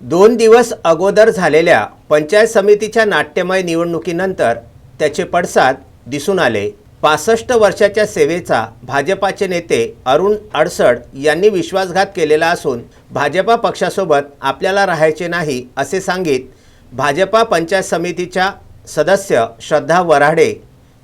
दोन दिवस अगोदर झालेल्या पंचायत समितीच्या नाट्यमय निवडणुकीनंतर त्याचे पडसाद दिसून आले. पासष्ट वर्षाच्या सेवेचा भाजपाचे नेते अरुण अडसड यांनी विश्वासघात केलेला असून भाजपा पक्षासोबत आपल्याला राहायचे नाही असे सांगित भाजपा पंचायत समितीच्या सदस्य श्रद्धा वराडे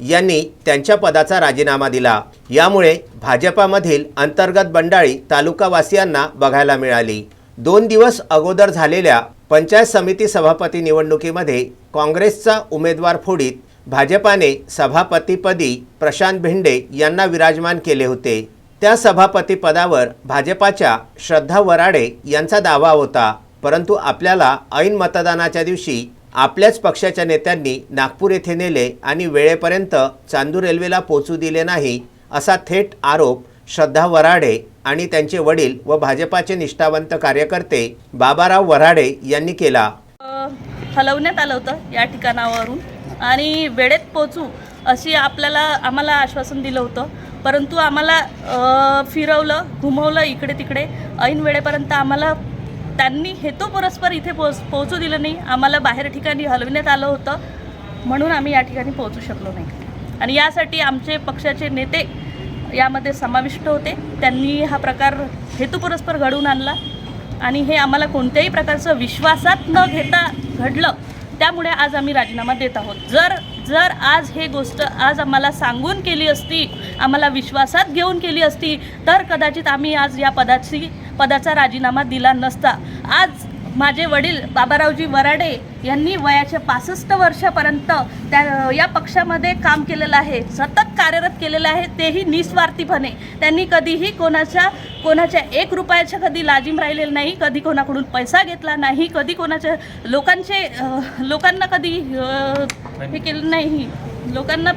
यांनी त्यांच्या पदाचा राजीनामा दिला. यामुळे भाजपामधील अंतर्गत बंडाळी तालुकावासियांना बघायला मिळाली. दोन दिवस अगोदर झालेल्या पंचायत समिती सभापती निवडणुकीमध्ये काँग्रेसचा उमेदवार फोडीत भाजपाने सभापतीपदी प्रशांत भिंडे यांना विराजमान केले होते. त्या सभापतीपदावर भाजपाच्या श्रद्धा वराडे यांचा दावा होता. परंतु आपल्याला ऐन मतदानाच्या दिवशी आपल्याच पक्षाच्या नेत्यांनी नागपूर येथे नेले आणि वेळेपर्यंत चांदूर रेल्वेला पोचू दिले नाही असा थेट आरोप श्रद्धा वराडे आणि त्यांचे वडील व भाजपाचे निष्ठावंत कार्यकर्ते बाबाराव वराडे यांनी केला. हलवण्यात आलं होतं या ठिकाणावरून. आणि वेळेत पोचू अशी आपल्याला आम्हाला आश्वासन दिलं होतं. परंतु आम्हाला फिरवलं घुमवलं इकडे तिकडे. ऐन वेळेपर्यंत आम्हाला त्यांनी हेतू परस्पर इथे पोच पोहोचू दिलं नाही. आम्हाला बाहेर ठिकाणी हलविण्यात आलं होतं. म्हणून आम्ही या ठिकाणी पोहोचू शकलो नाही. आणि यासाठी आमचे पक्षाचे नेते यामध्ये समाविष्ट होते. त्यांनी हा प्रकार हेतुपुरस्पर घडवून आणला. आणि हे आम्हाला कोणत्याही प्रकारचं विश्वासात न घेता घडलं त्यामुळे आज आम्ही राजीनामा देत आहोत. जर जर आज हे गोष्ट आज आम्हाला सांगून केली असती आम्हाला विश्वासात घेऊन केली असती तर कदाचित आम्ही आज या पदाची पदाचा राजीनामा दिला नसता. आज माझे वडील बाबारावजी वराडे यांनी वयाच्या पासष्ट वर्षापर्यंत त्या या पक्षामध्ये काम केलेलं आहे सतत कार्यरत केलेलं आहे तेही निस्वार्थीपणे. त्यांनी कधीही कोणाच्या कोणाच्या एक रुपयाच्या कधी लाजीम राहिलेलं नाही कधी कोणाकडून पैसा घेतला नाही कधी कोणाच्या लोकांचे लोकांना कधी हे केलं नाही लोकांना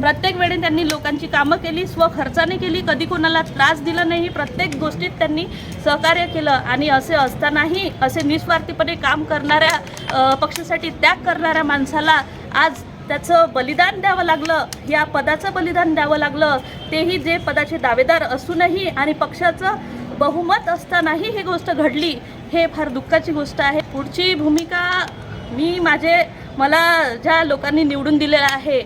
प्रत्येक वेळी त्यांनी लोकांची कामं केली स्वखर्चाने केली कधी कोणाला त्रास दिला नाही प्रत्येक गोष्टीत त्यांनी सहकार्य केलं आणि असे असतानाही असे निस्वार्थीपणे काम करणाऱ्या पक्षासाठी त्याग करणाऱ्या माणसाला आज त्याचं बलिदान द्यावं लागलं या पदाचं बलिदान द्यावं लागलं तेही जे पदाचे दावेदार असूनही आणि पक्षाचं बहुमत असतानाही ही गोष्ट घडली हे फार दुःखाची गोष्ट आहे. पुढची भूमिका मी माझे मला ज्या लोकांनी निवडून दिलेलं आहे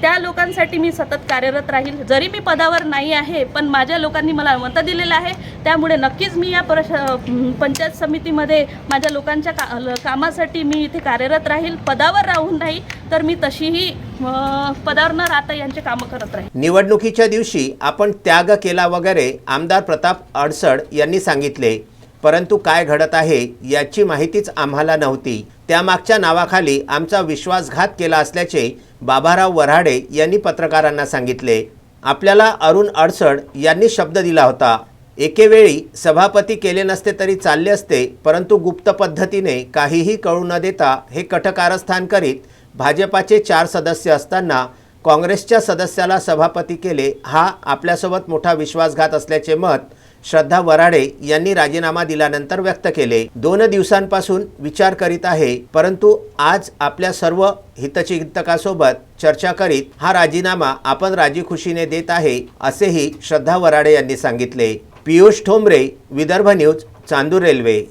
त्या लोकांसाठी मी सतत कार्यरत राहील. जरी मी पदावर नाही आहे पण माझ्या लोकांनी मला मतं दिलेलं आहे. त्यामुळे नक्कीच मी या परश पंचायत समितीमध्ये माझ्या लोकांच्या का कामासाठी मी इथे कार्यरत राहील. पदावर राहून नाही तर मी तशीही पदावर न राहता यांचे कामं करत राहील. निवडणुकीच्या दिवशी आपण त्याग केला वगैरे आमदार प्रताप अडसड यांनी सांगितले. परंतु काय घडत आहे याची माहितीच आम्हाला नव्हती. त्यामागच्या नावाखाली आमचा विश्वासघात केला असल्याचे बाबाराव वऱ्हाडे यांनी पत्रकारांना सांगितले आपल्याला अरुण अडसड यांनी शब्द दिला होता. एकेवेळी सभापती केले नसते तरी चालले असते परंतु गुप्त पद्धतीने काहीही कळू न देता हे कटकारस्थान करीत भाजपाचे चार सदस्य असताना काँग्रेसच्या सदस्याला सभापती केले हा आपल्यासोबत मोठा विश्वासघात असल्याचे मत श्रद्धा वराडे यांनी राजीनामा दिल्यानंतर व्यक्त केले. दोन दिवसांपासून विचार करीत आहे परंतु आज आपल्या सर्व हितचिंतकासोबत चर्चा करीत हा राजीनामा आपण राजी खुशीने देत आहे असेही श्रद्धा वराडे यांनी सांगितले. Piyush Thombare Vidarbha news Chandur railway.